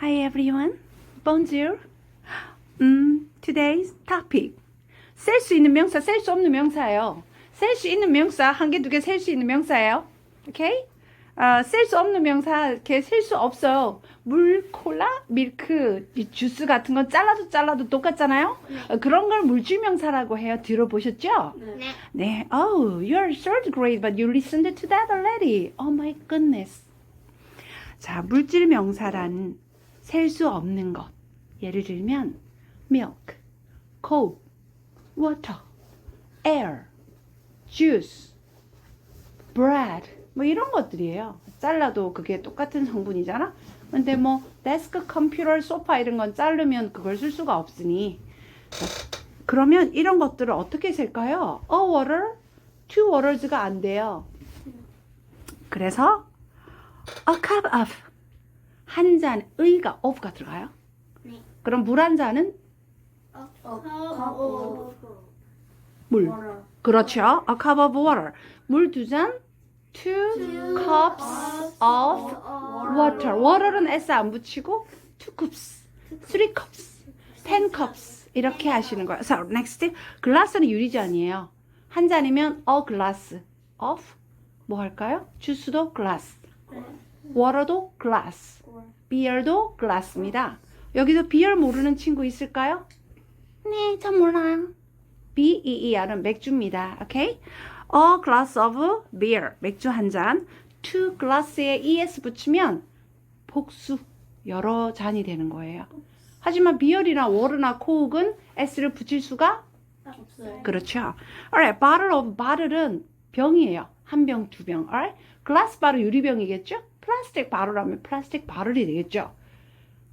Hi everyone. Bonjour. 음, today's topic. 셀 수 있는 명사, 셀 수 없는 명사예요. 셀 수 있는 명사 한 개, 두 개 셀 수 있는 명사예요. 오케이? 아, 셀 수 없는 명사 이렇게 셀 수 없어요. 물, 콜라, 밀크, 이 주스 같은 건 잘라도 잘라도 똑같잖아요. 어, 그런 걸 물질 명사라고 해요. 들어보셨죠? 네. 네. Oh, you're third grade, but you listened to that already. Oh my goodness. 자, 물질 명사란 셀 수 없는 것. 예를 들면 milk, coke, water, air, juice, bread 뭐 이런 것들이에요. 잘라도 그게 똑같은 성분이잖아. 근데 뭐 데스크, 컴퓨터, 소파 이런 건 자르면 그걸 쓸 수가 없으니 자, 그러면 이런 것들을 어떻게 셀까요? A water, two waters가 안 돼요. 그래서 a cup of 한 잔의가 of가 들어가요. 네. 그럼 물 한 잔은 어, 물. 그렇죠. A cup of water. 물 두 잔. Two cups of water. water는 s 안 붙이고 two cups, three cups, ten cups 이렇게 하시는 거예요. So next, 글라스는 유리잔이에요. 한 잔이면 a glass of 뭐 할까요? 주스도 glass, water도 glass, beer도 glass입니다. 여기서 beer 모르는 친구 있을까요? 네, 전 몰라요. B E E R은 맥주입니다. 오케이? A glass of beer. 맥주 한 잔. two glass에 es 붙이면 복수 여러 잔이 되는 거예요. 하지만 비열이나 워르나 코옥은 s를 붙일 수가 없어요. 그렇죠. Alright, bottle of bottle은 병이에요. 한 병, 두 병. Alright? glass bottle 유리병이겠죠? 플라스틱 바르라면 플라스틱 바르이 되겠죠.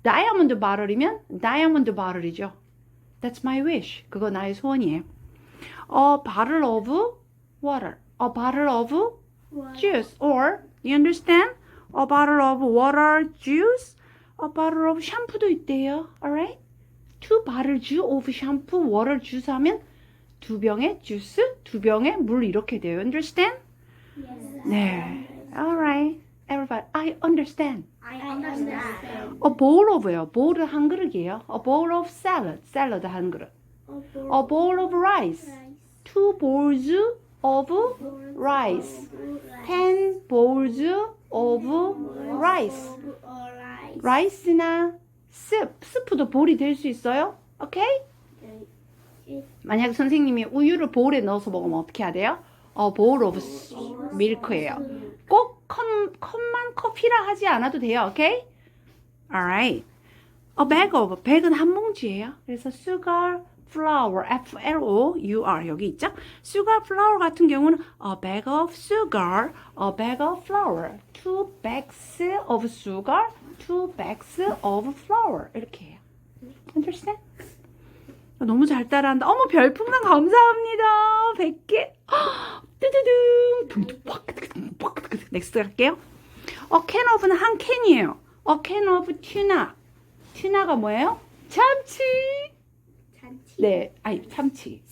다이아몬드 바르이면 다이아몬드 바르이죠. That's my wish. 그거 나의 소원이에요. A bottle of water. A bottle of juice. Or, you understand? A bottle of water, juice. A bottle of 샴푸도 있대요. Alright? Two bottles of shampoo, water, juice 하면 두 병의 주스, 두 병의 물 이렇게 돼요. Understand? 네. Alright. Everybody, I understand. I understand. A bowl of요. bowl은 한 그릇이에요. A bowl of salad. 샐러드 한 그릇. A bowl of rice. Two bowls of rice. Ten bowls of rice. 라이스나 스, 스프도 볼이 될 수 있어요. 오케이? 만약 선생님이 우유를 볼에 넣어서 먹으면 어떻게 해야 돼요? 어, bowl of milk예요. 꼭 컵, 컵만 커피라 하지 않아도 돼요. 오케이? Alright. A bag of, 백은 한 뭉치예요. 그래서 sugar, flour, F-L-O-U-R 여기 있죠? sugar, flour 같은 경우는 a bag of sugar, a bag of flour, two bags of sugar, two bags of flour 이렇게 해요. Understand? 너무 잘 따라한다. 어머 별풍선 감사합니다. 100개. 뚜두둥. 넥스트 갈게요. 어, 캔 오브는 한 캔이에요. 어, 캔 오브 튜나. 튜나가 뭐예요? 참치. 네, 아니 참치.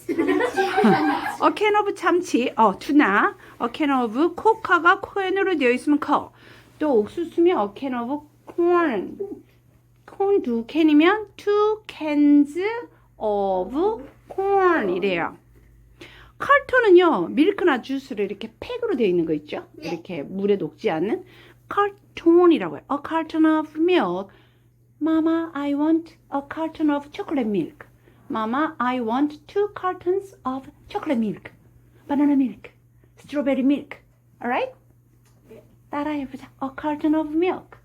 어, 캔 오브 참치. 어, 투나. 어, 캔 오브 코카가 콘으로 되어 있으면 커. 또 옥수수면 어, 캔 오브 콘. 콘 두 캔이면 two cans of corn 이래요. 칼톤은요, 밀크나 주스를 이렇게 팩으로 되어 있는 거 있죠? 이렇게 물에 녹지 않는 칼톤이라고 해요. A carton of milk. Mama, I want a carton of chocolate milk. Mama, I want two cartons of chocolate milk. Banana milk. Strawberry milk. Alright? 따라해보자. A carton of milk.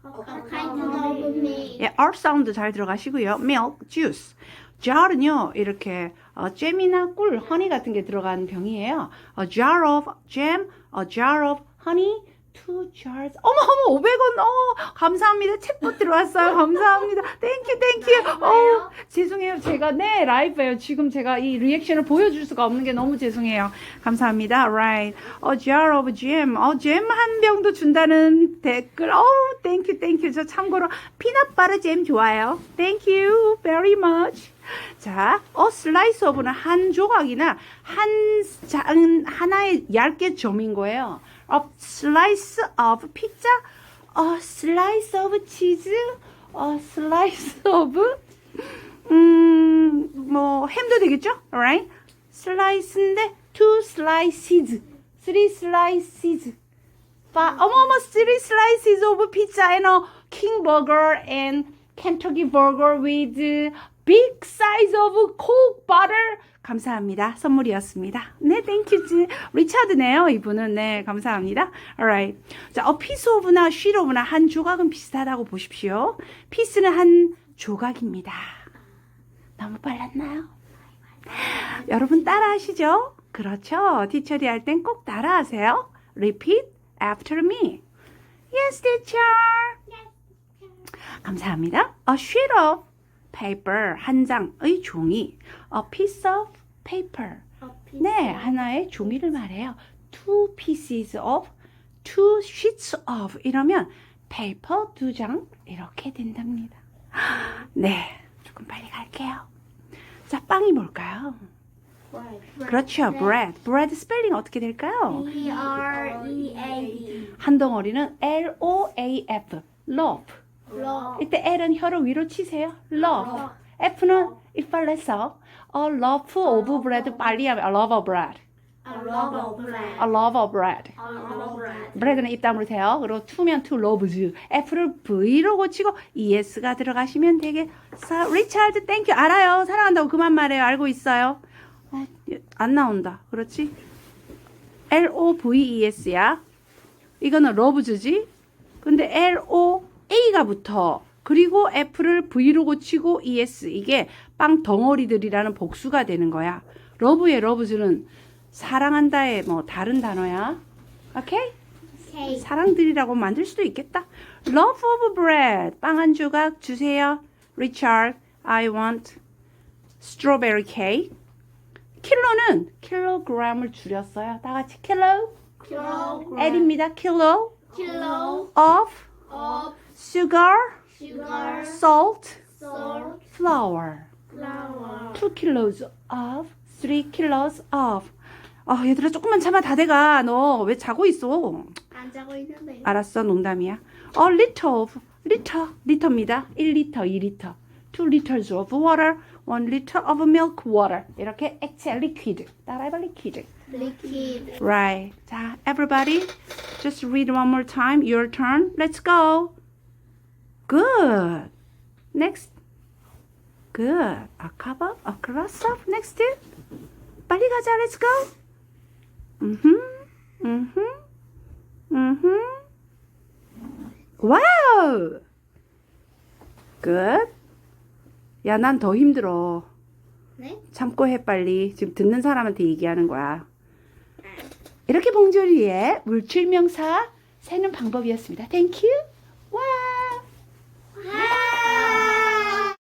예, R 사운드 잘 들어가시고요. milk, juice. Jar은요, 이렇게 어, 잼이나 꿀, 허니 같은 게 들어간 병이에요. A jar of jam, a jar of honey, two jars. 어머, 어머, 500원. 어, 감사합니다. 책도 들어왔어요. 감사합니다. 땡큐, 땡큐. 어, 죄송해요. 제가, 네, 라이브예요. 지금 제가 이 리액션을 보여줄 수가 없는 게 너무 죄송해요. 감사합니다. Right. A jar of jam. 어, 잼 한 병도 준다는 댓글. 어우, 땡큐, 땡큐. 저 참고로 피넛 바르 잼 좋아요. Thank you very much. 자, a slice of는 한 조각이나 한 장, 하나의 얇게 점인 거예요. A slice of pizza, a slice of cheese, a slice of 음, 뭐 햄도 되겠죠? Alright? slice인데 two slices, three slices. 파, 어머머, three slices of pizza and a king burger and Kentucky burger with big size of coke butter. 감사합니다. 선물이었습니다. 네, 땡큐. 리차드네요. 이분은. 네, 감사합니다. alright. 자, a piece of나 sheet of나 한 조각은 비슷하다고 보십시오. piece는 한 조각입니다. 너무 빨랐나요? 여러분 따라 하시죠? 그렇죠. 티처리 할 땐 꼭 따라 하세요. Repeat after me. Yes, teacher. 감사합니다. A sheet of paper. 한 장의 종이. A piece of paper. 네, 하나의 종이를 말해요. Two pieces of, two sheets of 이러면 paper 두 장 이렇게 된답니다. 네, 조금 빨리 갈게요. 자, 빵이 뭘까요? 그렇죠, bread. bread 스펠링 어떻게 될까요? B R E A D. 한 덩어리는 L O A F, loaf. Loaf. 이때 L은 혀를 위로 치세요. loaf. F는 이빨에서 a loaf of bread 빨리 하면 a loaf of bread. A loaf of bread. a loaf of bread. A loaf of bread. bread는 입 다물으세요. 그리고 to면 to loves. F를 V로 고치고 ES가 들어가시면 되겠어. 리차드 땡큐 알아요. 사랑한다고 그만 말해요. 알고 있어요. 어, 안 나온다. 그렇지? L O V E S야. 이거는 loves지. 근데 L O A가 붙어. 그리고 F를 V로 고치고 ES 이게 빵 덩어리들이라는 복수가 되는 거야. 러브의 러브즈는 사랑한다의 뭐 다른 단어야. 오케이? Cake. 사랑들이라고 만들 수도 있겠다. Love of bread. 빵 한 조각 주세요. Richard, I want strawberry cake. 킬로는 킬로그램을 줄였어요. 다 같이 킬로. Kilogram. L입니다. 킬로 Kilo of of sugar, sugar. salt, Salt. flour. Flour. 2 kilos of, 3 kilos of. 아, 얘들아 조금만 참아 다 돼가. 너 왜 자고 있어? 안 자고 있는데. 알았어, 농담이야. A liter of, liter, 리터입니다. 1리터, 2리터. 2 liters of water, 1 liter of milk water. 이렇게 액체, liquid. 따라해봐, liquid. Liquid. Right. 자, everybody, just read one more time. Your turn. Let's go. Good. Next. Good. A cup of, a glass of. Next. 빨리 가자. Let's go. Mhm. Mhm. Mhm. Wow. Good. 야, 난 더 힘들어. 네? 참고 해 빨리. 지금 듣는 사람한테 얘기하는 거야. 이렇게 봉조리에 물질명사 세는 방법이었습니다. Thank you.